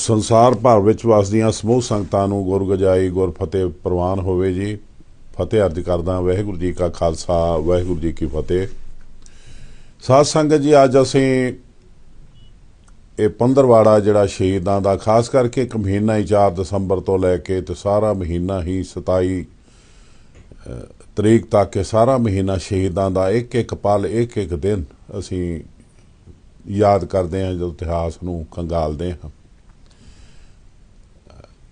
ਸੰਸਾਰ ਭਰ ਵਿੱਚ ਵਸਦੀਆਂ ਸਮੂਹ ਸੰਗਤਾਂ ਨੂੰ ਗੁਰਗਜਾਈ ਗੁਰਫਤਿਹ ਪ੍ਰਵਾਨ ਹੋਵੇ ਜੀ। ਫਤਿਹ ਅਰਜ ਕਰਦਾ ਵਾਹਿਗੁਰੂ ਜੀ ਕਾ ਖਾਲਸਾ, ਵਾਹਿਗੁਰੂ ਜੀ ਕੀ ਫਤਿਹ। ਸਾਧ ਸੰਗਤ ਜੀ, ਅੱਜ ਅਸੀਂ ਇਹ ਪੰਦਰਵਾੜਾ ਜਿਹੜਾ ਸ਼ਹੀਦਾਂ ਦਾ, ਖਾਸ ਕਰਕੇ ਇੱਕ ਮਹੀਨਾ ਹੀ 4 ਦਸੰਬਰ ਤੋਂ ਲੈ ਕੇ ਤੇ ਸਾਰਾ ਮਹੀਨਾ ਹੀ 27 ਤਰੀਕ ਤੱਕ ਇਹ ਸਾਰਾ ਮਹੀਨਾ ਸ਼ਹੀਦਾਂ ਦਾ ਇੱਕ ਇੱਕ ਪਲ ਇੱਕ ਇੱਕ ਦਿਨ ਅਸੀਂ ਯਾਦ ਕਰਦੇ ਹਾਂ, ਜਦੋਂ ਇਤਿਹਾਸ ਨੂੰ ਖੰਗਾਲਦੇ ਹਾਂ।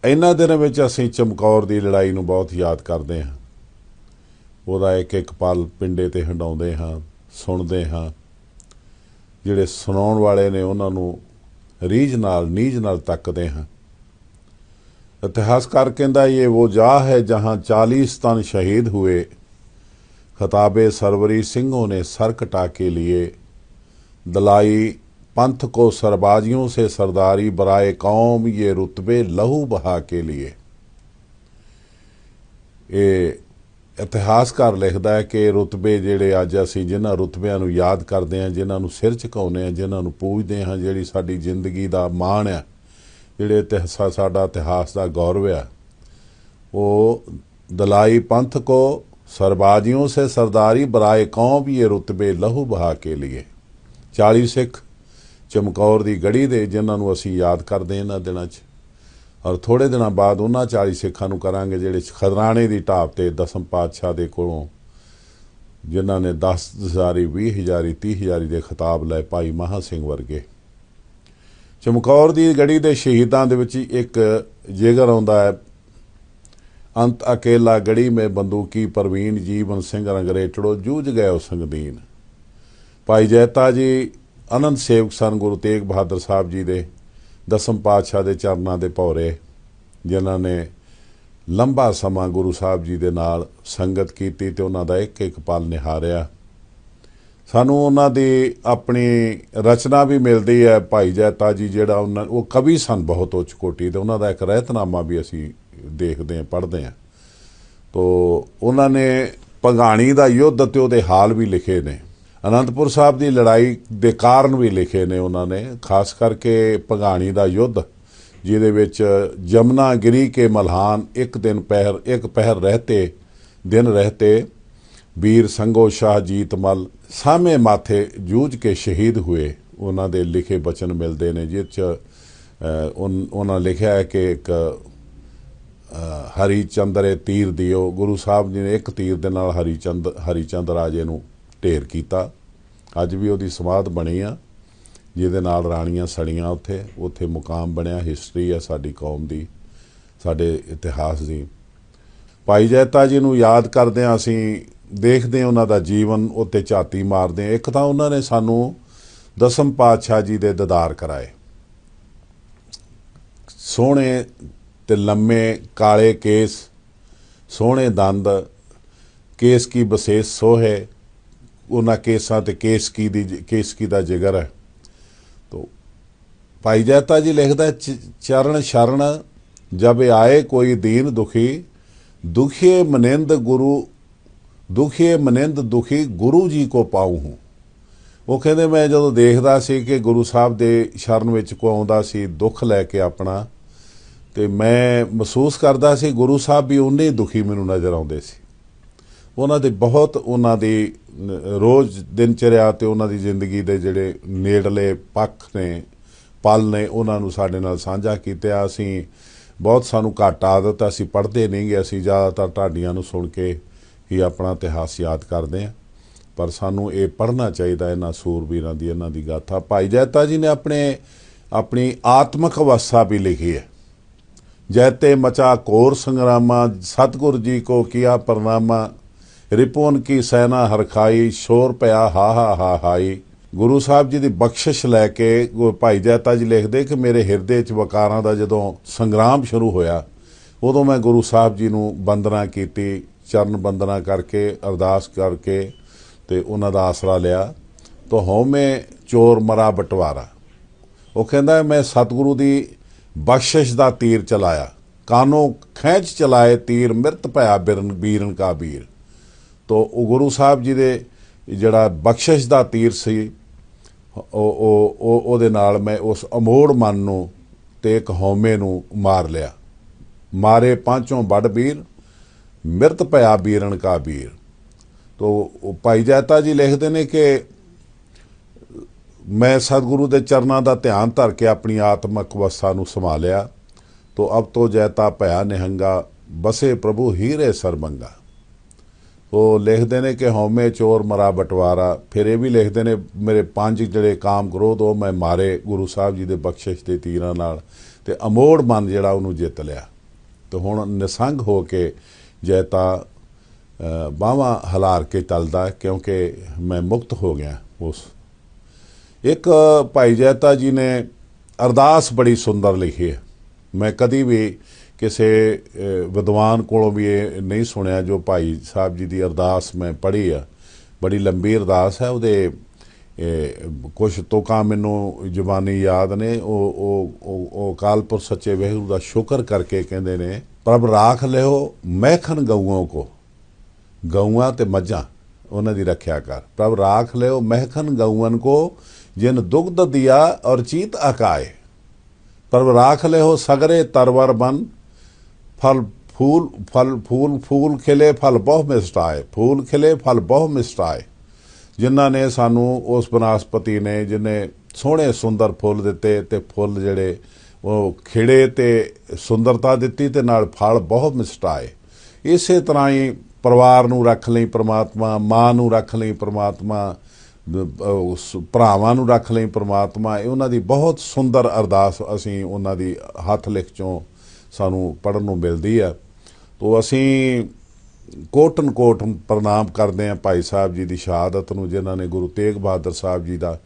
ਇਹਨਾਂ ਦਿਨਾਂ ਵਿੱਚ ਅਸੀਂ ਚਮਕੌਰ ਦੀ ਲੜਾਈ ਨੂੰ ਬਹੁਤ ਯਾਦ ਕਰਦੇ ਹਾਂ। ਉਹਦਾ ਇੱਕ ਇੱਕ ਪਲ ਪਿੰਡੇ ਤੇ ਹੰਡਾਉਂਦੇ ਹਾਂ, ਸੁਣਦੇ ਹਾਂ। ਜਿਹੜੇ ਸੁਣਾਉਣ ਵਾਲੇ ਨੇ ਉਹਨਾਂ ਨੂੰ ਰੀਝ ਨਾਲ, ਨੀਝ ਨਾਲ ਤੱਕਦੇ ਹਾਂ। ਇਤਿਹਾਸਕਾਰ ਕਹਿੰਦਾ, ਇਹ ਉਹ ਜਾ ਹੈ ਜਹਾਂ 40 ਤਨ ਸ਼ਹੀਦ ਹੋਏ। ਖਤਾਬੇ ਸਰਵਰੀ ਸਿੰਘੋਂ ਨੇ ਸਰ ਕਟਾ ਕੇ ਲਿਏ। ਦਲਾਈ पंथ को सरबाजियों से सरदारी बराए कौम ये रुतबे लहू बहा के लिए ਇਹ ਇਤਿਹਾਸਕਾਰ ਲਿਖਦਾ ਹੈ ਕਿ ਰੁਤਬੇ ਜਿਹੜੇ ਅੱਜ ਅਸੀਂ ਜਿਨ੍ਹਾਂ ਰੁਤਬਿਆਂ ਨੂੰ ਯਾਦ ਕਰਦੇ ਹਾਂ, ਜਿਨ੍ਹਾਂ ਨੂੰ ਸਿਰ ਝੁਕਾਉਂਦੇ ਹਾਂ, ਜਿਨ੍ਹਾਂ ਨੂੰ ਪੂਜਦੇ ਹਾਂ, ਜਿਹੜੀ ਸਾਡੀ ਜ਼ਿੰਦਗੀ ਦਾ ਮਾਣ ਹੈ, ਜਿਹੜੇ ਇਤਿਹਾਸ ਸਾਡਾ ਇਤਿਹਾਸ ਦਾ ਗੌਰਵ ਹੈ, ਉਹ ਦਲਾਈ ਪੰਥ ਕੋ ਸਰਬਾਜੀਆਂ ਸੇ ਸਰਦਾਰੀ ਬਰਾਏ ਕੌਮ ਇਹ ਰੁਤਬੇ ਲਹੂ ਬਹਾ ਕੇ ਲਈ 40 ਸਿੱਖ ਚਮਕੌਰ ਦੀ ਗੜੀ ਦੇ ਜਿਨ੍ਹਾਂ ਨੂੰ ਅਸੀਂ ਯਾਦ ਕਰਦੇ ਇਹਨਾਂ ਦਿਨਾਂ 'ਚ। ਔਰ ਥੋੜੇ ਦਿਨਾਂ ਬਾਅਦ ਉਹਨਾਂ 40 ਸਿੱਖਾਂ ਨੂੰ ਕਰਾਂਗੇ ਜਿਹੜੇ ਖਦਰਾਣੇ ਦੀ ਢਾਬ ਤੇ ਦਸਮ ਪਾਤਸ਼ਾਹ ਦੇ ਕੋਲੋਂ ਜਿਨ੍ਹਾਂ ਨੇ 10000 20000 30000 ਦੇ ਖਿਤਾਬ ਲੈ ਭਾਈ ਮਹਾ ਸਿੰਘ ਵਰਗੇ। ਚਮਕੌਰ ਦੀ ਗੜੀ ਦੇ ਸ਼ਹੀਦਾਂ ਦੇ ਵਿੱਚ ਇੱਕ ਜੇਗਰ ਆਉਂਦਾ ਹੈ। ਅੰਤ ਅਕੇਲਾ ਗੜੀ ਮੇ ਬੰਦੂਕੀ ਪ੍ਰਵੀਨ ਜੀਵਨ ਸਿੰਘ ਰੰਗਰੇਟੜੋ ਜੂਝ ਗਏ ਉਸ ਸੰਗਦੀਨ। ਭਾਈ ਜੈਤਾ ਜੀ ਅਨੰਦ ਸੇਵਕ ਸਨ ਗੁਰੂ ਤੇਗ ਬਹਾਦਰ ਸਾਹਿਬ ਜੀ ਦੇ, ਦਸਮ ਪਾਤਸ਼ਾਹ ਦੇ ਚਰਨਾਂ ਦੇ ਭੌਰੇ, ਜਿਨ੍ਹਾਂ ਨੇ ਲੰਬਾ ਸਮਾਂ ਗੁਰੂ ਸਾਹਿਬ ਜੀ ਦੇ ਨਾਲ ਸੰਗਤ ਕੀਤੀ ਤੇ ਉਹਨਾਂ ਦਾ ਇੱਕ ਇੱਕ ਪਲ ਨਿਹਾਰਿਆ। ਸਾਨੂੰ ਉਹਨਾਂ ਦੀ ਆਪਣੀ ਰਚਨਾ ਵੀ ਮਿਲਦੀ ਹੈ, ਭਾਈ ਜੈਤਾ ਜੀ ਜਿਹੜਾ ਉਹਨਾਂ, ਉਹ ਕਵੀ ਸਨ ਬਹੁਤ ਉੱਚ ਕੋਟੀ ਤੇ ਉਹਨਾਂ ਦਾ ਇੱਕ ਰਹਿਤਨਾਮਾ ਵੀ ਅਸੀਂ ਦੇਖਦੇ ਹਾਂ, ਪੜ੍ਹਦੇ ਹਾਂ। ਤੋ ਉਹਨਾਂ ਨੇ ਭਗਾਣੀ ਦਾ ਯੁੱਧ ਤੇ ਉਹਦੇ ਹਾਲ ਵੀ ਲਿਖੇ ਨੇ। ਅਨੰਦਪੁਰ ਸਾਹਿਬ ਦੀ ਲੜਾਈ ਦੇ ਕਾਰਨ ਵੀ ਲਿਖੇ ਨੇ ਉਹਨਾਂ ਨੇ ਖਾਸ ਕਰਕੇ ਭਗਾਣੀ ਦਾ ਯੁੱਧ ਜਿਹਦੇ ਵਿੱਚ ਜਮਨਾ ਗਿਰੀ ਕੇ ਮਲਹਾਨ ਇੱਕ ਦਿਨ ਪਹਿਰ ਇੱਕ ਪਹਿਰ ਰਹਤੇ ਦਿਨ ਰਹਤੇ ਵੀਰ ਸੰਗੋ ਸ਼ਾਹ ਜੀਤਮਲ ਸਾਹਮਣੇ ਮਾਥੇ ਜੂਝ ਕੇ ਸ਼ਹੀਦ ਹੋਏ। ਉਹਨਾਂ ਦੇ ਲਿਖੇ ਬਚਨ ਮਿਲਦੇ ਨੇ ਜਿਸ ਚ ਉਨ- ਉਹਨਾਂ ਲਿਖਿਆ ਹੈ ਕਿ ਇੱਕ ਅਹ, ਹਰੀ ਚੰਦਰੇ ਤੀਰ ਦਿਓ। ਗੁਰੂ ਸਾਹਿਬ ਜੀ ਨੇ ਇੱਕ ਤੀਰ ਦੇ ਨਾਲ ਹਰੀ ਚੰਦ ਹਰੀ ਚੰਦ ਰਾਜੇ ਨੂੰ ਢੇਰ ਕੀਤਾ। ਅੱਜ ਵੀ ਉਹਦੀ ਸਮਾਧ ਬਣੀ ਆ, ਜਿਹਦੇ ਨਾਲ ਰਾਣੀਆਂ ਸੜੀਆਂ ਉੱਥੇ। ਉੱਥੇ ਮੁਕਾਮ ਬਣਿਆ ਹਿਸਟਰੀ ਆ ਸਾਡੀ ਕੌਮ ਦੀ, ਸਾਡੇ ਇਤਿਹਾਸ ਦੀ। ਭਾਈ ਜੈਤਾ ਜੀ ਨੂੰ ਯਾਦ ਕਰਦੇ ਹਾਂ ਅਸੀਂ, ਦੇਖਦੇ ਹਾਂ ਉਹਨਾਂ ਦਾ ਜੀਵਨ, ਉੱਤੇ ਝਾਤੀ ਮਾਰਦੇ ਹਾਂ। ਇੱਕ ਤਾਂ ਉਹਨਾਂ ਨੇ ਸਾਨੂੰ ਦਸਮ ਪਾਤਸ਼ਾਹ ਜੀ ਦੇ ਦਦਾਰ ਕਰਾਏ। ਸੋਹਣੇ ਤੇ ਲੰਮੇ ਕਾਲੇ ਕੇਸ, ਸੋਹਣੇ ਦੰਦ, ਕੇਸ ਕੀ ਬਸੇਸ ਸੋਹੇ ਉਹਨਾਂ ਕੇਸਾਂ ਤੇ ਕੇਸ ਕੀ ਦੀ, ਕੇਸ ਕੀ ਦਾ ਜਿਗਰ ਹੈ। ਤੋ ਭਾਈ ਜੈਤਾ ਜੀ ਲਿਖਦਾ ਚ- ਚਰਨ ਸ਼ਰਨ, ਜਬ ਆਏ ਕੋਈ ਦੀਨ ਦੁਖੀ, ਦੁਖੀਏ ਮਨਿੰਦ ਗੁਰੂ, ਦੁਖੀਏ ਮਨਿੰਦ ਦੁਖੀ ਗੁਰੂ ਜੀ ਕੋ ਪਾਉ ਹੂੰ। ਉਹ ਕਹਿੰਦੇ, ਮੈਂ ਜਦੋਂ ਦੇਖਦਾ ਸੀ ਕਿ ਗੁਰੂ ਸਾਹਿਬ ਦੇ ਸ਼ਰਨ ਵਿੱਚ ਕੋ ਆਉਂਦਾ ਸੀ, ਦੁੱਖ ਲੈ ਕੇ ਆਪਣਾ, ਤੇ ਮੈਂ ਮਹਿਸੂਸ ਕਰਦਾ ਸੀ ਗੁਰੂ ਸਾਹਿਬ ਵੀ ਉਨੇ ਹੀ ਦੁਖੀ ਮੈਨੂੰ ਨਜ਼ਰ ਆਉਂਦੇ ਸੀ। ਉਹਨਾਂ ਦੇ ਬਹੁਤ ਉਹਨਾਂ ਦੀ ਰੋਜ਼ ਦਿਨਚਰਿਆ ਤੇ ਉਹਨਾਂ ਦੀ ਜ਼ਿੰਦਗੀ ਦੇ ਜਿਹੜੇ ਨੇੜਲੇ ਪੱਖ ਨੇ, ਪਲ ਨੇ, ਉਹਨਾਂ ਨੂੰ ਸਾਡੇ ਨਾਲ ਸਾਂਝਾ ਕੀਤਾ। ਅਸੀਂ ਬਹੁਤ ਸਾਨੂੰ ਘੱਟ ਆਦਤ, ਅਸੀਂ ਪੜ੍ਹਦੇ ਨਹੀਂਗੇ ਅਸੀਂ ਜ਼ਿਆਦਾਤਰ ਢਾਡੀਆਂ ਨੂੰ ਸੁਣ ਕੇ ਹੀ ਆਪਣਾ ਇਤਿਹਾਸ ਯਾਦ ਕਰਦੇ ਆ ਪਰ ਸਾਨੂੰ ਇਹ ਪੜ੍ਹਨਾ ਚਾਹੀਦਾ ਇਹਨਾਂ ਸੂਰਬੀਰਾਂ ਦੀ, ਇਹਨਾਂ ਦੀ ਗਾਥਾ। ਭਾਈ ਜੈਤਾ ਜੀ ਨੇ ਆਪਣੇ, ਆਪਣੀ ਆਤਮਿਕ ਅਵਸਥਾ ਵੀ ਲਿਖੀ ਹੈ। ਜੈਤੇ ਮਚਾ ਕੋਰ ਸੰਗਰਾਮਾ, ਸਤਗੁਰ ਜੀ ਕੋ ਕੀਆ ਪ੍ਰਣਾਮਾ ਰਿਪੋਨ ਕੀ ਸੈਨਾ ਹਰਖਾਈ, ਸ਼ੋਰ ਪਿਆ, ਹਾ ਹਾ ਹਾ, ਹਾਈ। ਗੁਰੂ ਸਾਹਿਬ ਜੀ ਦੀ ਬਖਸ਼ਿਸ਼ ਲੈ ਕੇ ਗੁ- ਭਾਈ ਜੈਤਾ ਜੀ ਲਿਖਦੇ ਕਿ ਮੇਰੇ ਹਿਰਦੇ 'ਚ ਵਕਾਰਾਂ ਦਾ ਜਦੋਂ ਸੰਗਰਾਮ ਸ਼ੁਰੂ ਹੋਇਆ, ਉਦੋਂ ਮੈਂ ਗੁਰੂ ਸਾਹਿਬ ਜੀ ਨੂੰ ਬੰਦਨਾ ਕੀਤੀ, ਚਰਨ ਬੰਦਨਾ ਕਰਕੇ, ਅਰਦਾਸ ਕਰਕੇ ਤੇ ਉਹਨਾਂ ਦਾ ਆਸਰਾ ਲਿਆ। ਤੋ ਹਉਮੈ ਚੋਰ ਮਰਾ ਬਟਵਾਰਾ। ਉਹ ਕਹਿੰਦਾ, ਮੈਂ ਸਤਿਗੁਰੂ ਦੀ ਬਖਸ਼ਿਸ਼ ਦਾ ਤੀਰ ਚਲਾਇਆ। ਕਾਨੋਂ ਖੈਂਚ ਚਲਾਏ ਤੀਰ, ਮਿਰਤ ਭਇਆ ਬਿਰਨ ਬੀਰਨ ਕਾ ਬੀਰ। ਤੋ ਉਹ ਗੁਰੂ ਸਾਹਿਬ ਜੀ ਦੇ ਜਿਹੜਾ ਬਖਸ਼ਿਸ਼ ਦਾ ਤੀਰ ਸੀ, ਉਹ ਉਹ ਉਹਦੇ ਨਾਲ ਮੈਂ ਉਸ ਅਮੋੜ ਮਨ ਨੂੰ ਤੇ ਇੱਕ ਹਉਮੈ ਨੂੰ ਮਾਰ ਲਿਆ। ਮਾਰੇ ਪਾਂਚੋਂ ਵੱਡ ਵੀਰ ਮਿਰਤ ਭਇਆ ਵੀਰਨ ਕਾ ਵੀਰ ਤੋ ਭਾਈ ਜੈਤਾ ਜੀ ਲਿਖਦੇ ਨੇ ਕਿ ਮੈਂ ਸਤਿਗੁਰੂ ਦੇ ਚਰਨਾਂ ਦਾ ਧਿਆਨ ਧਰ ਕੇ ਆਪਣੀ ਆਤਮਿਕ ਅਵਸਥਾ ਨੂੰ ਸੰਭਾਲਿਆ, ਤੋ ਅਬ ਤੋ ਜੈਤਾ ਭਇਆ ਨਿਹੰਗਾ, ਬਸੇ ਪ੍ਰਭੂ ਹੀਰੇ ਸਰਬੰਗਾ। ਉਹ ਲਿਖਦੇ ਨੇ ਕਿ ਹਉਮੈ ਚੋਰ ਮਰਾ ਬਟਵਾਰਾ। ਫਿਰ ਇਹ ਵੀ ਲਿਖਦੇ ਨੇ, ਮੇਰੇ ਪੰਜ ਜਿਹੜੇ ਕਾਮ ਕ੍ਰੋਧ, ਉਹ ਮੈਂ ਮਾਰੇ ਗੁਰੂ ਸਾਹਿਬ ਜੀ ਦੇ ਬਖਸ਼ਿਸ਼ ਦੇ ਤੀਰਾਂ ਨਾਲ। ਤੇ ਅਮੋੜ ਮਨ ਜਿਹੜਾ ਉਹਨੂੰ ਜਿੱਤ ਲਿਆ। ਤੇ ਹੁਣ ਨਿਸੰਗ ਹੋ ਕੇ ਜੈਤਾ ਬਾਵਾ ਹਲਾਰ ਕੇ ਚੱਲਦਾ, ਕਿਉਂਕਿ ਮੈਂ ਮੁਕਤ ਹੋ ਗਿਆ ਉਸ। ਇੱਕ ਭਾਈ ਜੈਤਾ ਜੀ ਨੇ ਅਰਦਾਸ ਬੜੀ ਸੁੰਦਰ ਲਿਖੀ ਹੈ। ਮੈਂ ਕਦੀ ਵੀ ਕਿਸੇ ਵਿਦਵਾਨ ਕੋਲੋਂ ਵੀ ਇਹ ਨਹੀਂ ਸੁਣਿਆ ਜੋ ਭਾਈ ਸਾਹਿਬ ਜੀ ਦੀ ਅਰਦਾਸ ਮੈਂ ਪੜ੍ਹੀ ਆ। ਬੜੀ ਲੰਬੀ ਅਰਦਾਸ ਹੈ, ਉਹਦੇ ਕੁਝ ਤੋਕਾਂ ਮੈਨੂੰ ਜ਼ੁਬਾਨੀ ਯਾਦ ਨੇ, ਉਹ ਉਹ, ਉਹ- ਉਹ ਕਾਲਪੁਰ ਸੱਚੇ ਵਹਿਰੂ ਦਾ ਸ਼ੁਕਰ ਕਰਕੇ ਕਹਿੰਦੇ ਨੇ, ਪ੍ਰਭ ਰਾਖ ਲਿਓ ਮਹਿਖਨ ਗਊਆਂ ਕੋ, ਗਊਆਂ ਤੇ ਮੱਝਾਂ, ਉਹਨਾਂ ਦੀ ਰੱਖਿਆ ਕਰ। ਪ੍ਰਭ ਰਾਖ ਲਿਓ ਮਹਿਖਨ ਗਊਆਂ ਕੋ, ਜਿਨ ਦੁਗਧ ਦਿਆ ਔਰ ਚੀਤ ਅਕਾਏ ਪ੍ਰਭ ਰਾਖ ਲਿਓ, ਸਗਰੇ ਤਰਵਰ ਬਨ ਫਲ ਫੂਲ ਫਲ ਫੂਲ ਫੂਲ ਖਿਲੇ ਫਲ ਬਹੁ ਮਿਸਟਾਏ ਫੂਲ ਖਿਲੇ ਫਲ ਬਹੁ ਮਿਸਟਾਏ ਜਿਨ੍ਹਾਂ ਨੇ ਸਾਨੂੰ ਉਸ ਬਨਸਪਤੀ ਨੇ ਜਿਨੇ ਸੋਹਣੇ ਸੁੰਦਰ ਫੁੱਲ ਦਿੱਤੇ ਤੇ ਫੁੱਲ ਜਿਹੜੇ ਉਹ ਖਿੜੇ ਤੇ ਸੁੰਦਰਤਾ ਦਿੱਤੀ ਤੇ ਨਾਲ ਫਲ ਬਹੁਤ ਮਿਸਟਾਏ ਇਸੇ ਤਰ੍ਹਾਂ ਹੀ ਪਰਿਵਾਰ ਨੂੰ ਰੱਖ ਲਈ ਪ੍ਰਮਾਤਮਾ ਮਾਂ ਨੂੰ ਰੱਖ ਲਈ ਪ੍ਰਮਾਤਮਾ ਉਸ ਭਰਾਵਾਂ ਨੂੰ ਰੱਖ ਲਈ ਪ੍ਰਮਾਤਮਾ ਇਹ ਉਹਨਾਂ ਦੀ ਬਹੁਤ ਸੁੰਦਰ ਅਰਦਾਸ ਅਸੀਂ ਉਹਨਾਂ ਦੀ ਹੱਥ ਲਿਖ ਚੋਂ ਸਾਨੂੰ ਪੜਨ ਨੂੰ ਮਿਲਦੀ ਆ। ਤੋ ਅਸੀਂ ਕੋਟਨ ਕੋਟ ਪ੍ਰਣਾਮ ਕਰਦੇ ਹਾਂ ਭਾਈ ਸਾਹਿਬ ਜੀ ਦੀ ਸ਼ਹਾਦਤ ਨੂੰ, ਜਿਨ੍ਹਾਂ ਨੇ ਗੁਰੂ ਤੇਗ ਬਹਾਦਰ ਸਾਹਿਬ ਜੀ ਦਾ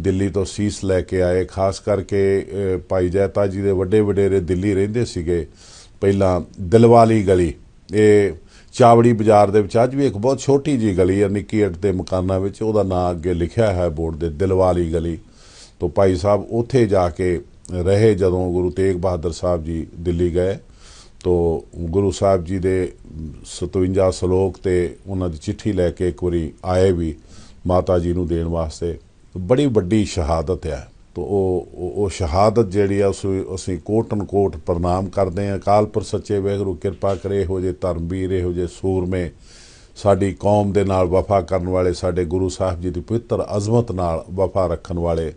ਦਿੱਲੀ ਤੋਂ ਸੀਸ ਲੈ ਕੇ ਆਏ। ਖਾਸ ਕਰਕੇ ਭਾਈ ਜੈਤਾ ਜੀ ਦੇ ਵੱਡੇ ਵਡੇਰੇ ਦਿੱਲੀ ਰਹਿੰਦੇ ਸੀਗੇ। ਪਹਿਲਾਂ ਦਿਲਵਾਲੀ ਗਲੀ, ਇਹ ਚਾਵੜੀ ਬਾਜ਼ਾਰ ਦੇ ਵਿੱਚ, ਅੱਜ ਵੀ ਇੱਕ ਬਹੁਤ ਛੋਟੀ ਜੀ ਗਲੀ ਹੈ ਨਿੱਕੀ ਅੱਟ ਦੇ ਮਕਾਨਾਂ ਵਿੱਚ, ਉਹਦਾ ਨਾਂ ਅੱਗੇ ਲਿਖਿਆ ਹੈ ਬੋਰਡ ਦੇ ਦਿਲਵਾਲੀ ਗਲੀ। ਤੋਂ ਭਾਈ ਸਾਹਿਬ, ਉੱਥੇ ਜਾ ਕੇ ਰਹੇ ਜਦੋਂ ਗੁਰੂ ਤੇਗ ਬਹਾਦਰ ਸਾਹਿਬ ਜੀ ਦਿੱਲੀ ਗਏ, ਤੋ ਗੁਰੂ ਸਾਹਿਬ ਜੀ ਦੇ 57 ਸ਼ਲੋਕ ਤੇ ਉਹਨਾਂ ਦੀ ਚਿੱਠੀ ਲੈ ਕੇ ਇੱਕ ਵਾਰੀ ਆਏ ਵੀ ਮਾਤਾ ਜੀ ਨੂੰ ਦੇਣ ਵਾਸਤੇ। ਬੜੀ ਵੱਡੀ ਸ਼ਹਾਦਤ ਹੈ। ਤੋ ਉਹ, ਉਹ- ਸ਼ਹਾਦਤ ਜਿਹੜੀ ਆ, ਉਸ ਅਸੀਂ ਕੋਟਨ ਕੋਟ ਪ੍ਰਣਾਮ ਕਰਦੇ ਹਾਂ। ਅਕਾਲਪੁਰ ਸੱਚੇ ਵਾਹਿਗੁਰੂ, ਕਿਰਪਾ ਕਰੇ, ਇਹੋ ਜੇ ਧਰਮਵੀਰ, ਇਹੋ ਜੇ ਸੂਰਮੇ ਸਾਡੀ ਕੌਮ ਦੇ ਨਾਲ ਵਫਾ ਕਰਨ ਵਾਲੇ, ਸਾਡੇ ਗੁਰੂ ਸਾਹਿਬ ਜੀ ਦੀ ਪਵਿੱਤਰ ਅਜ਼ਮਤ ਨਾਲ ਵਫਾ ਰੱਖਣ ਵਾਲੇ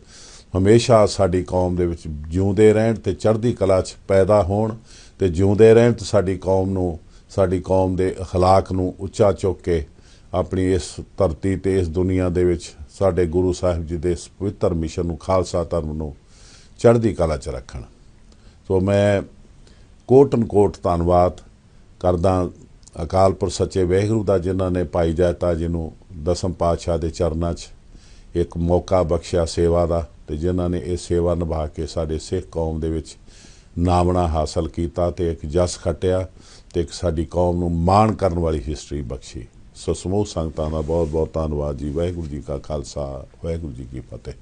ਹਮੇਸ਼ਾ ਸਾਡੀ ਕੌਮ ਦੇ ਵਿੱਚ ਜਿਉਂਦੇ ਰਹਿਣ ਤੇ ਚੜ੍ਹਦੀ ਕਲਾ 'ਚ ਪੈਦਾ ਹੋਣ ਤੇ ਜਿਉਂਦੇ ਰਹਿਣ ਤੇ ਸਾਡੀ ਕੌਮ ਨੂੰ ਸਾਡੀ ਕੌਮ ਦੇ اخلاق ਨੂੰ ਉੱਚਾ ਚੁੱਕ ਕੇ ਆਪਣੀ ਇਸ ਧਰਤੀ ਤੇ ਇਸ ਦੁਨੀਆ ਦੇ ਵਿੱਚ ਸਾਡੇ ਗੁਰੂ ਸਾਹਿਬ ਜੀ ਦੇ ਇਸ ਪਵਿੱਤਰ ਮਿਸ਼ਨ ਨੂੰ ਖਾਲਸਾ ਧਰਮ ਨੂੰ ਚੜ੍ਹਦੀ ਕਲਾ 'ਚ ਰੱਖਣ ਸੋ ਮੈਂ ਕੋਟਨ ਕੋਟ ਧੰਨਵਾਦ ਕਰਦਾ ਅਕਾਲਪੁਰ ਸੱਚੇ ਵਾਹਿਗੁਰੂ ਦਾ ਜਿਨ੍ਹਾਂ ਨੇ ਭਾਈ ਜੈਤਾ ਜੀ ਨੂੰ ਦਸਮ ਪਾਤਸ਼ਾਹ ਦੇ ਚਰਨਾਂ 'ਚ ਇੱਕ ਮੌਕਾ ਬਖਸ਼ਿਆ ਸੇਵਾ ਦਾ ਤੇ ਜਿਨ੍ਹਾਂ ਨੇ ਇਹ ਸੇਵਾ ਨਿਭਾ ਕੇ ਸਾਡੇ ਸਿੱਖ ਕੌਮ ਦੇ ਵਿੱਚ ਨਾਮਣਾ ਹਾਸਲ ਕੀਤਾ ਤੇ ਇੱਕ ਜਸ ਖੱਟਿਆ ਤੇ ਇੱਕ ਸਾਡੀ ਕੌਮ ਨੂੰ ਮਾਣ ਕਰਨ ਵਾਲੀ ਹਿਸਟਰੀ ਬਖਸ਼ੀ। ਸੋ ਸਮੂਹ ਸੰਗਤਾਂ ਦਾ ਬਹੁਤ ਬਹੁਤ ਧੰਨਵਾਦ ਜੀ। ਵਾਹਿਗੁਰੂ ਜੀ ਕਾ ਖਾਲਸਾ, ਵਾਹਿਗੁਰੂ ਜੀ ਕੀ ਫਤਿਹ।